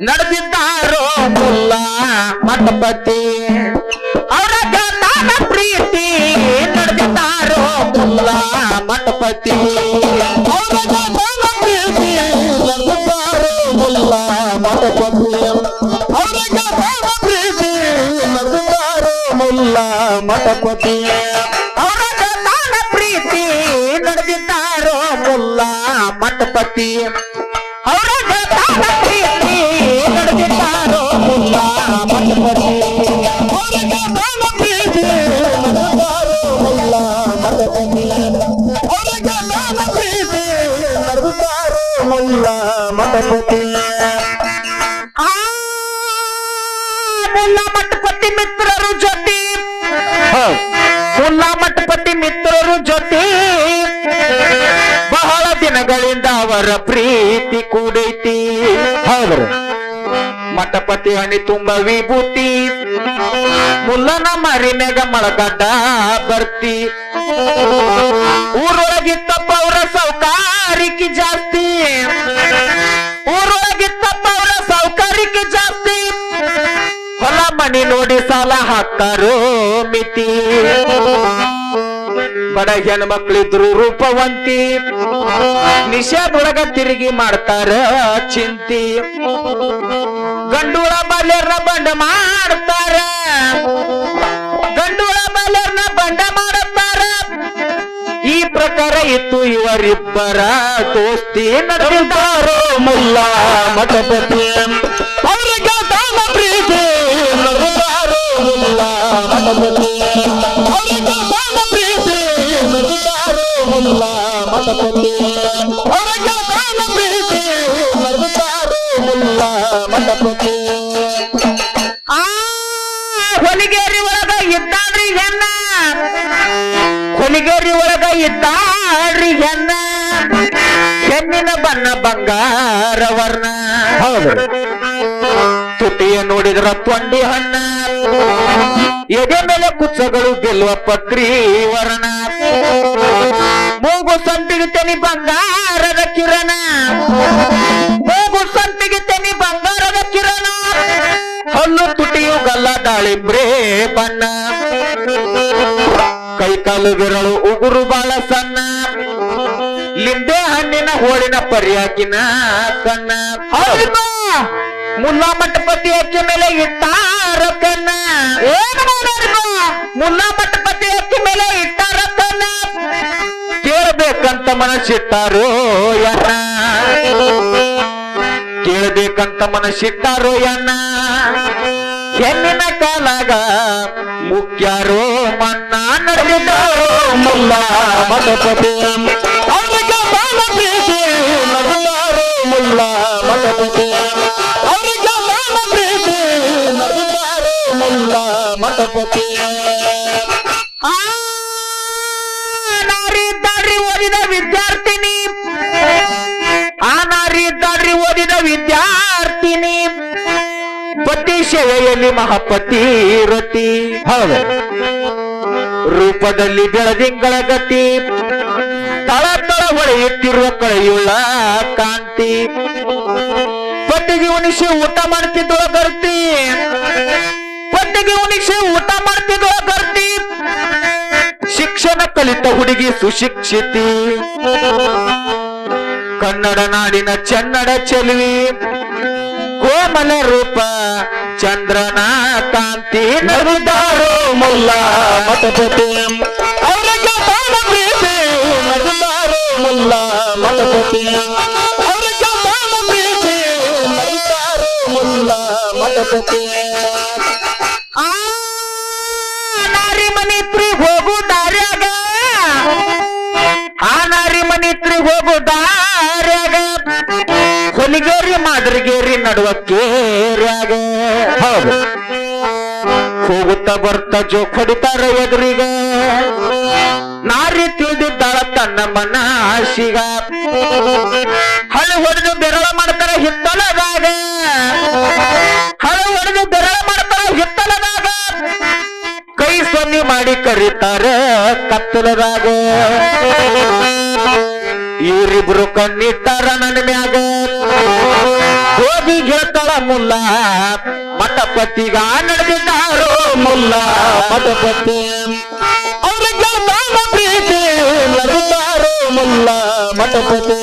ನಡೆದಿದ್ದಾರೋ ಮುಲ್ಲ ಮಠಪತಿ. ಅವರ ಗಂಡನ ಪ್ರೀತಿ. ನಡೆದಿದ್ದಾರೋ ಮುಲ್ಲ ಮಠಪತಿ. ಅವರ ಗಂಡನ ಪ್ರೀತಿ, ನಡೆದಿದ್ದಾರೋ ಮುಲ್ಲ ಮಠಪತಿ. ಅವರ ಗಂಡನ ಪ್ರೀತಿ, ನಡೆದಿದ್ದಾರೋ ಮುಲ್ಲ ಮಠಪತಿ. ಮಠಪತಿ ಅವರ ಪ್ರೀತಿ ಕೂಡೈತಿ. ಹೌದ್ರಿ. ಮಠಪತಿ ಹಣಿ ತುಂಬ ವಿಭೂತಿ. ಮುಲ್ಲನ ಮರಿನಾಗ ಮಳಗಡ್ಡ ಬರ್ತಿ. ಊರೊಳಗಿತ್ತಪ್ಪ ಅವರ ಸೌಕಾರಿಕೆ ಜಾಸ್ತಿ. ಊರೊಳಗಿತ್ತಪ್ಪ ಅವರ ಸೌಕಾರಿಕೆ ಜಾಸ್ತಿ. ಹೊಲ ಮನಿ ನೋಡಿ ಸಾಲ ಹಾಕಾರೋ ಮಿತಿ. ಬಡ ಹೆಣ್ಮಕ್ಳಿದ್ರು ರೂಪವಂತಿ. ನಿಷೇಧೊಳಗ ತಿರುಗಿ ಮಾಡ್ತಾರ ಚಿಂತಿ. ಗಂಡುಳ ಬಾಲ್ಯರ್ನ ಬಂಡ ಮಾಡ್ತಾರ. ಗಂಡುಳ ಬಾಲ್ಯರ್ನ ಬಂಡ ಮಾಡುತ್ತಾರ ಈ ಪ್ರಕಾರ ಇತ್ತು ಇವರಿಬ್ಬರ ದೋಸ್ತಿ ನಡೆದಿದ್ದಾರೋ. ಮುಲ್ಲ ಮಠಪತಿ. ಅವರಿಗೆ ಪ್ರೀತಿ ನಡೆದಾರೋ ಮುಲ್ಲ ಮಠಪತಿ. ಅವರಿಗೆ ಆ ಹೊಲಿಗೇರಿ ಒಳಗ ಇದ್ದಾಡ್ರಿ ಹೆಣ್ಣ. ಹೊಲಿಗೇರಿ ಒಳಗ ಇದ್ದಾಡ್ರಿ ಹೆಣ್ಣ. ಹೆಣ್ಣಿನ ಬಣ್ಣ ಬಂಗಾರ ವರ್ಣ ತುಟಿಯ ನೋಡಿದ್ರ ತೊಂಡಿ ಹಣ್ಣ. ಎದೆ ಮೇಲೆ ಕುಚ್ಚಗಳು ಗೆಲ್ಲುವ ಪತ್ರಿ ವರ್ಣ ಮೂಗು ಸಂಪಿಗೆ ತೆನಿ ಬಂಗಾರದ ಕಿರಣ. ಹೋಗು ಸಂಪಿಗೆ ತೆನಿ ಬಂಗಾರದ ಕಿರಣ. ಹಲ್ಲು ತುಟಿಯು ಗಲ್ಲ ದಾಳಿಂಬ್ರೆ ಬಣ್ಣ ಕೈಕಾಲು ಗಿರಳು ಉಗುರು ಬಾಳ ಸಣ್ಣ. ಲಿಂಬೆ ಹಣ್ಣಿನ ಹೋಳಿನ ಪರಿಯಾಕಿನ ಕಣ್ಣ ಮುಲ್ಲಾ ಮಠಪತಿ ಅಕ್ಕಿ ಮೇಲೆ ಇಟ್ಟಾರ ಕಣ್ಣ ಏನು ಮುಲ್ಲಾ ಮನಸ್ಸಿಟ್ಟಾರೋ ಯನ್ನ ಕೇಳಬೇಕಂತ ಮನಸ್ಸಿಟ್ಟಾರೋ ಯನ್ನ ಹೆಣ್ಣಿನ ಕಾಲಾಗ ಮುಖ್ಯಾರೋ ಮನ್ನ ನಡೆದಿದ್ದಾರೋ ಮುಲ್ಲ ಮಠಪತಿ ಸೇವೆಯಲ್ಲಿ ಮಹಾಪತಿ ರತಿ. ಹೌದು. ರೂಪದಲ್ಲಿ ಬೆಳದಿಂಗಳ ಗತಿ. ತಳ ತಳ ಹೊಳೆಯುತ್ತಿರುವ ಕಳೆಯುಳ್ಳ ಕಾಂತಿ. ಪಟ್ಟಿಗೆ ಉಣಿಸಿ ಊಟ ಮಾಡ್ತಿದ್ದೋ ಗರ್ತಿ. ಪಟ್ಟಿಗೆ ಉಣಿಸಿ ಊಟ ಮಾಡ್ತಿದ್ದೋ ಗರ್ತಿ. ಶಿಕ್ಷಣ ಕಲಿತ ಹುಡುಗಿ ಸುಶಿಕ್ಷಿತಿ. ಕನ್ನಡ ನಾಡಿನ ಚನ್ನಡ ಚೆಲುವಿ. ಕೋಮಲ ರೂಪ ಚಂದ್ರನ ಕಾಂತಿ ನಡೆದಾರೋ ಮುಲ್ಲ ಮತಪತಿ ಅವರಿಗೆ ಬಾಳ ಪ್ರೀತಿ ನಡೆದಾರೋ ಮುಲ್ಲ ಮತಪತಿ ಅವರಿಗೆ ತಾನ ಪ್ರೀತಿ ನಡೆದಾರೋ ಮುಲ್ಲ ಮತಪತಿ ಆ ನಾರಿ ಮನಿತ್ರಿ ಹೋಗು ದಾರ್ಯಾಗ. ಆ ನಾರಿ ಮನಿತ್ರಿ ಹೋಗು ದಾರ್ಯಾಗ. ಹೊಲಿಗೇರಿ ಮಾದರಿಗೇರಿ ನಡುವ ಕೇರ್ಯಾಗ. ಹೌದು. ಹೋಗುತ್ತ ಬರ್ತಾ ಜೋ ಹೊಡಿತಾರ ಎದುರಿಗ. ನಾರಿ ತಿಳಿದಿದ್ದಾಳ ತನ್ನ ಮನ ಆಶಿಗ ಹಳೆ ಹೊಡೆದು ಬೆರಳ ಮಾಡ್ತಾರ ಹಿತ್ತಲದಾಗ. ಹಳೆ ಹೊಡೆದು ಬೆರಳ ಮಾಡ್ತಾರ ಹಿತ್ತಲದಾಗ. ಕೈ ಸೊನ್ನಿ ಮಾಡಿ ಕರೀತಾರೆ ಕತ್ತಲದಾಗ. ಇವರಿಬ್ರು ಕಣ್ಣಿಟ್ಟಾರ ನನ್ನ ಮ್ಯಾಗ. ಹೋಗಿ ಹೇಳ್ತಾಳ ಮುಲ್ಲ ಮಠಪತಿಗ ನಡೆದಿದ್ದಾರೋ ಮುಲ್ಲ ಮಠಪತಿ ಅವ್ರಿಗೆ ಮಾನ ಪ್ರೀತಿ ನಡೆದಾರೋ ಮುಲ್ಲ ಮಠಪತಿ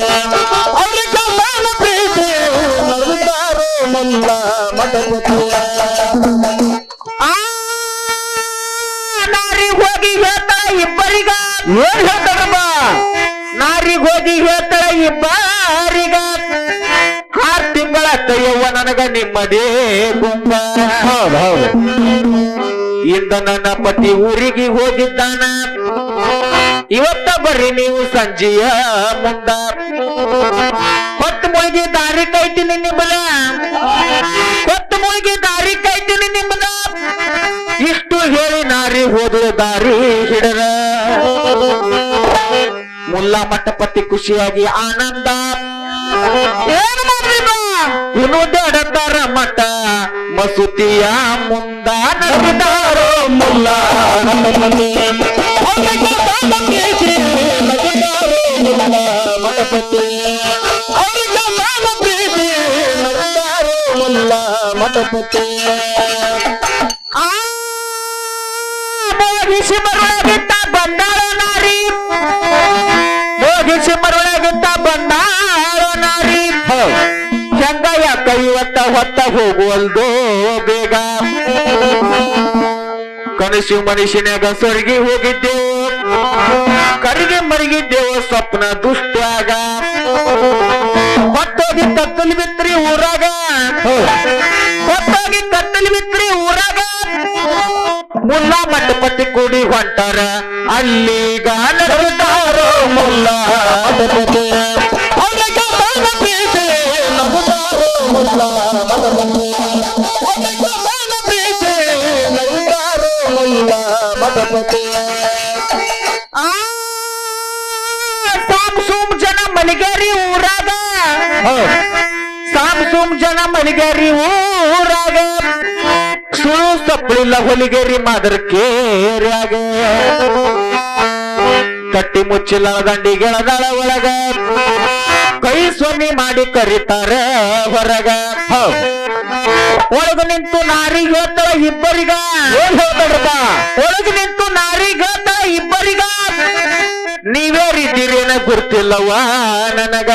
ಅವ್ರಿಗೆ ಮಾನ ಪ್ರೀತಿ ನಡೆದಾರೋ ಮುಲ್ಲ ಮಠಪತಿ ಆ ನಾರಿಗೆ ಹೋಗಿ ಹೇಳ್ತಾಳ ಇಬ್ಬರಿಗ ಏನ್ ಹೇಳ್ತಾರಮ್ಮ ನಾರಿಗೆ ಹೋಗಿ ಹೇಳ್ತಾಳ ಇಬ್ಬರಿಗ ಆರ್ ಕೈಯವ್ವ ನನಗ ನಿಮ್ಮದೇ ಕುಂಬ ಹೌದು ಹೌದು. ಇಂದ ನನ್ನ ಪತಿ ಊರಿಗೆ ಹೋಗಿದ್ದಾನ. ಇವತ್ತ ಬರ್ರಿ ನೀವು ಸಂಜೆಯ ಮುಂದ. ಹೊತ್ತು ಮುಳುಗಿ ದಾರಿ ಕೈತೀನಿ ನಿಮ್ಮದ. ಹೊತ್ತು ಮುಳುಗಿ ದಾರಿ ಕೈತೀನಿ ನಿಮ್ಮದ. ಇಷ್ಟು ಹೇಳಿ ನಾರಿ ಹೋದ ದಾರಿ ಹಿಡರ ಮುಲ್ಲಾ ಮಠಪತಿ ಖುಷಿಯಾಗಿ ಆನಂದ. ಏನು ಮಸೂತಿಯ ಮುಂದ ನಡೆದಾರೋ ಮುಲ್ಲ. ಮಠಪತಿ ಅವ್ರಿಗೆ ಬಾಳ ಪ್ರೀತಿ ನಡೆದಾರೋ ಇವತ್ತ ಹೊತ್ತ ಹೋಗುವಲ್ದೋ ಬೇಗ. ಕನಸು ಮನುಷ್ಯನಾಗ ಸೊರಗಿ ಹೋಗಿದ್ದೆವು ಕರಿಗೆ ಮರಗಿದ್ದೆವು ಸ್ವಪ್ನ ದುಷ್ಟಾಗ ಹೊತ್ತೋಗಿ ಕತ್ತಲು ಬಿತ್ರಿ ಊರಾಗ. ಹೊತ್ತೋಗಿ ಕತ್ತಲು ಬಿತ್ರಿ ಊರಾಗ. ಮುಲ್ಲಾ ಮಂಟಪತಿ ಕೂಡಿ ಹೊಂಟಾರ. ಅಲ್ಲಿ ಗಾನ ಮುಲ್ಲ ಮಂಟಪತಿ ಮಂಟಪತಿ ಆ ಸಾಮ್ ಸೂಮ್ ಜನ ಮಲಿಗೇರಿ ಊರಾಗ. ಸಾಮ್ ಸುಮ್ ಜನ ಮಲಿಗೇರಿ ಊರಾಗ. ಸುಳು ಸಪ್ಪಳಿಲ್ಲ ಹೊಲಿಗೇರಿ ಮಾದರ್ ಕೇರ್ಯಾಗ. ಕಟ್ಟಿ ಮುಚ್ಚಿಲ್ಲ ದಂಡಿಗೆಳದಳ ಒಳಗ. ಕೈ ಸ್ವಾಮಿ ಮಾಡಿ ಕರೀತಾರ ಹೊರಗ. ಒಳಗ ನಿಂತು ನಾರಿಗ ಇಬ್ಬರಿಗ. ಒಳಗ ನಿಂತು ನಾರಿಗ ಇಬ್ಬರಿಗ. ನೀವೇ ರೀತಿರೇನ ಗುರ್ತಿಲ್ಲವ ನನಗ.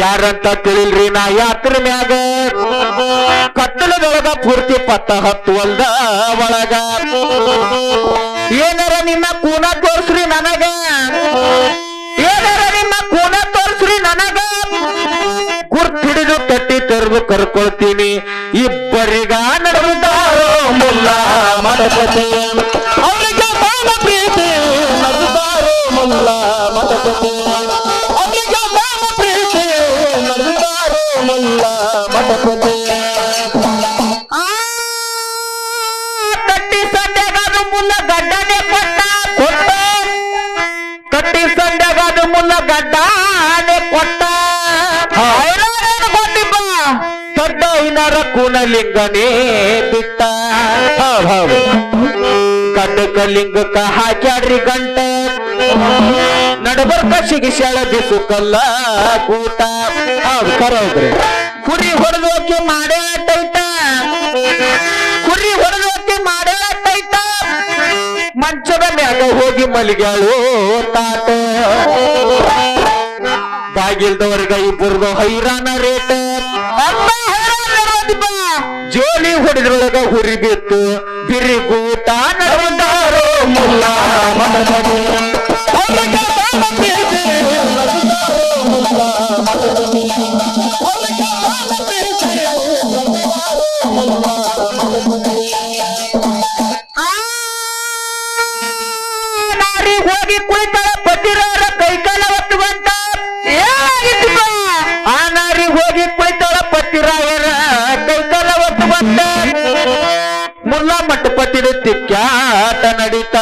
ಯಾರಂತ ತಿಳಿಲ್ರಿ ನಾ ಯಾತ್ರ ಮ್ಯಾಗ. ಕತ್ತಲದೊಳಗ ಪೂರ್ತಿ ಪತ್ತ ಹತ್ತುವಲ್ದ ಒಳಗ. ಏನಾರ ನಿನ್ನ ಕೂನ ತೋರ್ಸ್ರಿ ನನಗ. ತೆರೆದು ಕರ್ಕೊಳ್ತೀನಿ ಇಬ್ಬರಿಗ ನಡೆದಾರೋ ಮುಲ್ಲ ಮಠಪತಿ ಕೂನಲಿಂಗನೇ ಬಿಟ್ಟ. ಹೌದು ಗಡ್ಡಕ ಲಿಂಗಕ್ಕ ಹಾಕ್ಯಾಡ್ರಿ ಗಂಟ. ನಡಬರ್ಕ ಸಿಗಿಸ್ಯಾಳ ಬಿಸುಕಲ್ಲ ಕೂಟ. ಹೌದು ಕರೋಗ್ರಿ ಕುರಿ ಹೊಡೆದೋಕೆ ಮಾಡೇ ಟೈಟ ಕುರಿ ಹೊಡೆದೋಕೆ ಮಾಡೇ ಟೈಟ ಮಂಚದ ಮ್ಯಾಗ ಹೋಗಿ ಮಲಿಗ್ಯಾಳು ತಾತ. ಬಾಗಿಲ್ದವರ್ಗ ಇಬ್ಬರದು ಹೈರಾಣ ರೇಟ್. ಜೋಲಿ ಹೊಡೆದ್ರೊಳಗ ಹುರಿ ಬಿತ್ತು ಬಿರಿಗೂಟ ಮುಲ್ಲ. ಮಠಪತಿದ ಕ್ಯಾಟ ನಡೀತ.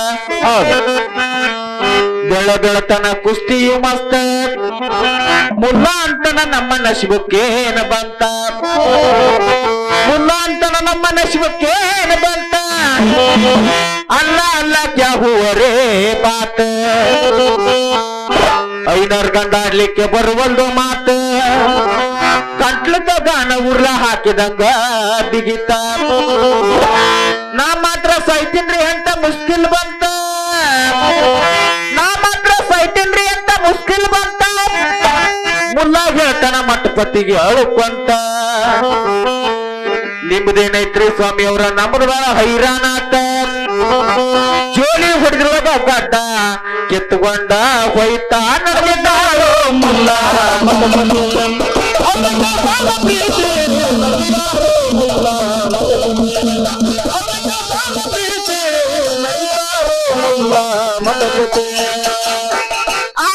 ಬೆಳ ಬೆಳತನ ಕುಸ್ತಿಯು ಮಸ್ತ. ಮುಲ್ಲಾಂತನ ನಮ್ಮ ನಶಿಬಕ್ಕೇನ ಬಂತ. ಮುಲ್ಲಾಂತನ ನಮ್ಮ ನಶಿಬಕ್ಕೇನ ಬಂತ. ಅಲ್ಲ ಅಲ್ಲ ಕ್ಯಾ ಹೂವರೇ ಬಾತ ಐನರ್ ಗಂಡಾಡ್ಲಿಕ್ಕೆ ಬರುವಲ್ದು ಮಾತು. ಕಂಟ್ಲದ ಗಾನ ಉರ್ಲ ಹಾಕಿದಂಗ ಬಿಗಿತ. ನಾ ಮಾತ್ರ ಸೈತಿನ್ರಿ ಅಂತ ಮುಸ್ಕಿಲ್ ಬಂತ ನಾ ಮಾತ್ರ ಸೈತಿನ್ರಿ ಅಂತ ಮುಸ್ಕಿಲ್ ಬಂತ ಮುಲ್ಲ ಹೇಳ್ತಾನ ಮಠಪತಿಗೆ ಅಳುಕೊಂತ ನಿಮ್ದೇನೈತ್ರಿ ಸ್ವಾಮಿ ಅವರ ನಮ್ದ ಹೈರಾಣಾತ ಜೋಳಿ ಹೊಡೆದ್ರೊಳಗ ಗಡ್ಡ ಕಿತ್ತುಕೊಂಡ ಹೋಯ್ತಾ ನಡೆದಿದ್ದಾಳು ಮುಲ್ಲ ಆ,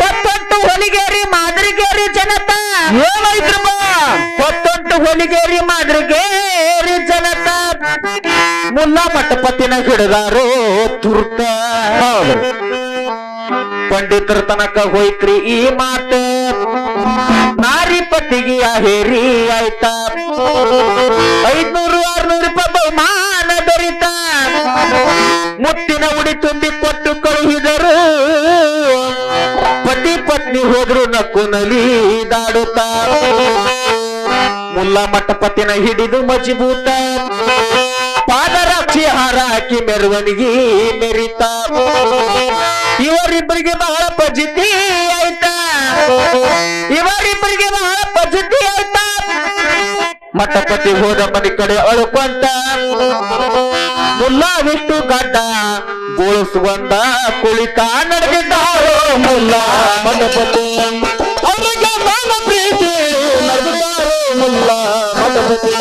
ಹೊತ್ತೊಂಟು ಹೊಲಿಗೇರಿ ಮಾದರಿಗೇರಿ ಜನತ. ಏನಾಯ್ತ್ರಮ್ಮ ಹೊತ್ತೊಟ್ಟು ಹೊಲಿಗೇರಿ ಮಾದರಿಗೇರಿ ಜನತಾ. ಮುಲ್ಲಾ ಪಟ್ಟಪತ್ತಿನ ಹಿಡಿದಾರೋ ತುರ್ತ. ಪಂಡಿತರ ತನಕ ಹೋಯ್ತ್ರಿ ಈ ಮಾತೆ. ನಾರಿ ಪತಿಗೆ ಹೇರಿ ಆಯ್ತಾ. ಐದ್ನೂರು ಆರ್ನೂರು ರೂಪಾಯಿ ಬಹುಮಾನ. ಮುತ್ತಿನ ಉಡಿ ತುಂಬಿ ಕೊಟ್ಟು ಕಳುಹಿದರು. ಪತಿ ಪತ್ನಿ ಹೋದ್ರು ನಕ್ಕು ನಲಿದಾಡುತ್ತ ಮುಲ್ಲ ಮಠಪತಿನ ಹಿಡಿದು ಮಜಬೂತ ಪಾದರಾಕ್ಷಿ ಹಾರ ಹಾಕಿ ಮೆರವಣಿಗೆ ಮೆರಿತ. ಇವರಿಬ್ಬರಿಗೆ ಬಹಳ ಪಜಿತಿ. ಮಠಪತಿ ಹೋದ ಮನೆ ಕಡೆ ಅಳುಕೊಂತ ಮುಲ್ಲ ವಿಷ್ಣು ಗಡ್ಡ ಗೋಳಿಸುವಂತ ಕುಳಿತ ನಡೆದಿದ್ದಾರೋ ಮುಲ್ಲ ಮಠಪತಿ, ಅವರಿಗೆ ಮಾನ ಪ್ರೀತಿ. ನಡೆದಿದ್ದಾರೋ ಮುಲ್ಲ ಮಠಪತಿ.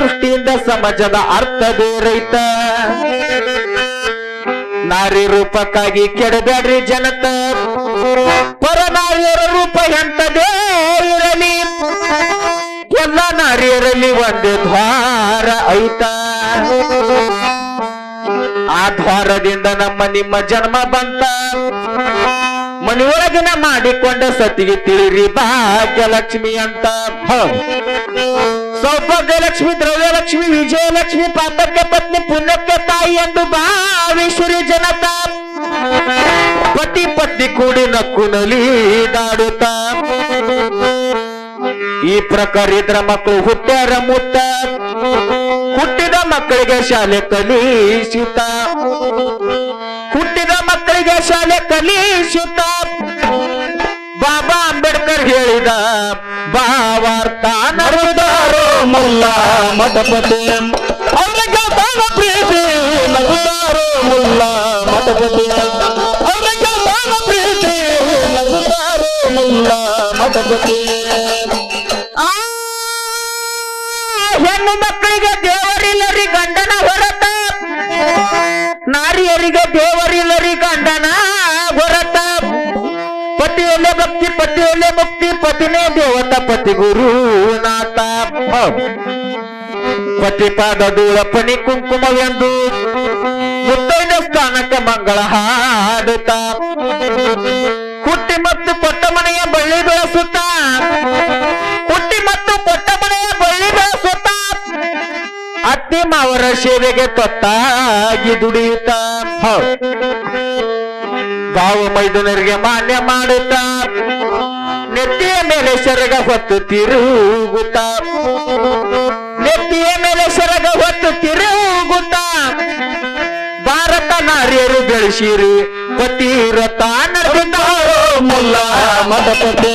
ದೃಷ್ಟಿಯಿಂದ ಸಮಾಜದ ಅರ್ಥ ಬೇರೈತ ನಾರಿ ರೂಪಕ್ಕಾಗಿ ಕೆಡಬೇಡ್ರಿ ಜನತ. ಪರನಾರಿಯರ ರೂಪ ಎಂತದೇ ಇರಲಿ. ಎಲ್ಲ ನಾರಿಯರಲ್ಲಿ ಒಂದು ದ್ವಾರ ಐತ. ಆ ದ್ವಾರದಿಂದ ನಮ್ಮ ನಿಮ್ಮ ಜನ್ಮ ಬಂತ. ಮನೆಯೊಳಗಿನ ಮಾಡಿಕೊಂಡ ಸತಿಗೆ ತಿಳಿರಿ ಭಾಗ್ಯಲಕ್ಷ್ಮಿ ಅಂತ. ಸೌಭಾಗ್ಯಲಕ್ಷ್ಮಿ ದ್ರವ್ಯಲಕ್ಷ್ಮಿ, ವಿಜಯಲಕ್ಷ್ಮಿ ಪಾಪಕ್ಕೆ ಪತ್ನಿ, ಪುಣ್ಯಕ್ಕೆ ತಾಯಿ ಎಂದು ಭಾವಿಸುರಿ ಜನತಾ. ಪತಿ ಪತ್ನಿ ಕೂಡಿ ನಕ್ಕು ನಲಿದಾಡುತ್ತ ಈ ಪ್ರಕಾರ ಇದ್ರ ಮಕ್ಕಳು ಹುಟ್ಟ್ಯಾರ ಮುತ್ತ. ಹುಟ್ಟಿದ ಮಕ್ಕಳಿಗೆ ಶಾಲೆ ಕಲಿಸುತ್ತ. ಹುಟ್ಟಿದ ಮಕ್ಕಳಿಗೆ ಶಾಲೆ ಕಲಿಸುತ್ತ. ಬಾಬಾ ಅಂಬೇಡ್ಕರ್ ಹೇಳಿದ ಭಾವಾರ್ಥ ನಡೆದಾರೋ ಮುಲ್ಲ ಮಠಪತಿ ಅವರಿಗೆ ಬಾಳ ಪ್ರೀತಿ ನಗುತ್ತಾರೋ ಮುಲ್ಲ ಮಠಪತಿ ಅವರಿಗೆ ಬಾಳ ಪ್ರೀತಿ ನಗುತ್ತಾರೋ ಮುಲ್ಲ ಮಠಪತಿ ಆ ಹೆಣ್ಣು ಮಕ್ಕಳಿಗೆ ದೇವರಿಲ್ಲರಿ ಗಂಡನ ಹೊರತ ನಾರಿಯರಿಗೆ ದೇವರಿಲ್ಲರಿ ಗಂಡನ ಹೊರತ ಪತಿಯಲ್ಲೇ ಭಕ್ತಿ ಪತಿಯಲ್ಲೇ ಮುಕ್ತಿ ಪತಿನೇ ದೇವತ ಪತಿ ಗುರು ಗುರುನಾಥ ಪತಿ ಪಾದ ಕುಂಕುಮ ಕುಂಕುಮವೆಂದು ಮುತ್ತೈದ ಸ್ಥಾನಕ್ಕೆ ಮಂಗಳ ಹಾಡುತ್ತ. ಹುಟ್ಟಿ ಮತ್ತು ಪೊಟ್ಟ ಮನೆಯ ಬಳ್ಳಿ ಬೆಳೆಸುತ್ತ. ಹುಟ್ಟಿ ಮತ್ತು ಪೊಟ್ಟ ಮನೆಯ ಬಳ್ಳಿ ಬೆಳೆಸುತ್ತ. ಅತ್ತಿ ಮಾವರ ಸೇವೆಗೆ ತೊತ್ತಾಗಿ ದುಡಿಯುತ್ತ. ಭಾವ ಮೈದುನರಿಗೆ ಮಾನ್ಯ ಮಾಡುತ್ತ. ನೆತ್ತಿಯ ಮೇಲೆ ಸೆರಗ ಹೊತ್ತು ತಿರುಗುತ್ತ. ನೆತ್ತಿಯ ಮೇಲೆ ಸೆರಗ ಹೊತ್ತು ತಿರುಗುತ್ತ. ಭಾರತ ನಾರಿಯರು ಬೆಳೆಸಿರಿ ಪತಿರತ ನಡೆದಿದ್ದಾರೋ ಮುಲ್ಲ ಮಠಪತಿ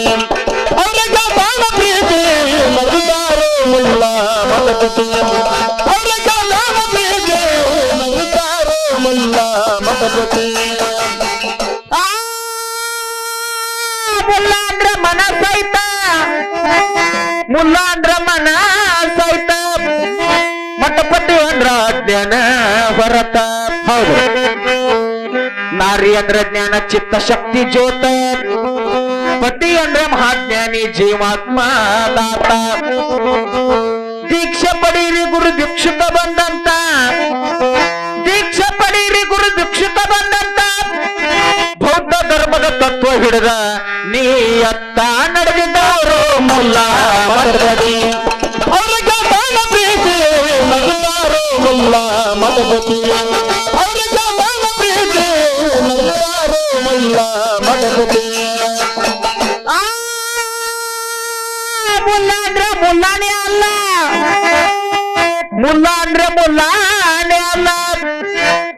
ಶ್ರೀ ಅಂದ್ರ ಜ್ಞಾನ ಚಿತ್ತ ಶಕ್ತಿ ಜ್ಯೋತ. ಪತಿ ಅಂದ್ರ ಮಹಾಜ್ಞಾನಿ ಜೀವಾತ್ಮ ದಾತ. ದೀಕ್ಷೆ ಪಡೀರಿ ಗುರು ದೀಕ್ಷಿತ ಬಂದಂತ. ದೀಕ್ಷೆ ಪಡೀರಿ ಗುರು ದೀಕ್ಷಿತ ಬಂದಂತ. ಬೌದ್ಧ ಧರ್ಮದ ತತ್ವ ಹಿಡಿದ ನೀ ಅತ್ತ ನಡೆದಿದ್ದವರು ಮುಲ್ಲ ಮದಪತಿ ಅವರಿಗೆ ಮುಲ್ಲ ಮುಲ್ಲಾನೇ ಅಲ್ಲ. ಮುಲ್ಲ ಅಂದ್ರೆ ಅಲ್ಲ.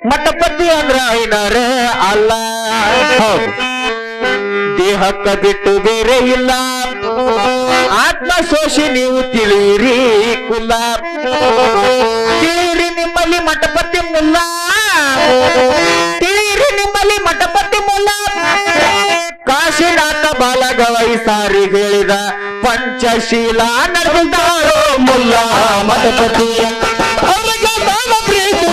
ಮಠಪತಿ ಅಂದ್ರ ಐನರೇ ಅಲ್ಲ ದೇಹಕ್ಕ ಬಿಟ್ಟು ಬೇರೆ ಇಲ್ಲ. ಆತ್ಮ ಸೋಷಿ ನೀವು ತಿಳಿಯಿರಿ ಕುಲ್ಲ ತಿಳಿಯಿರಿ ನಿಮ್ಮಲ್ಲಿ ಮಠಪತಿ ಮುಲ್ಲ. ತಿಳಿಯಿರಿ ನಿಮ್ಮಲ್ಲಿ ಮಠಪತಿ ಮುಲ್ಲ. ಕಾಶಿನಾಥ ಬಾಲಗವೈ ಸಾರಿಗಳಿದ ಪಂಚಶೀಲ ನಡೆದಾರೋ ಮುಲ್ಲ ಮತಪತಿಯ ಅವರಿಗೆ ಪ್ರೀತಿ.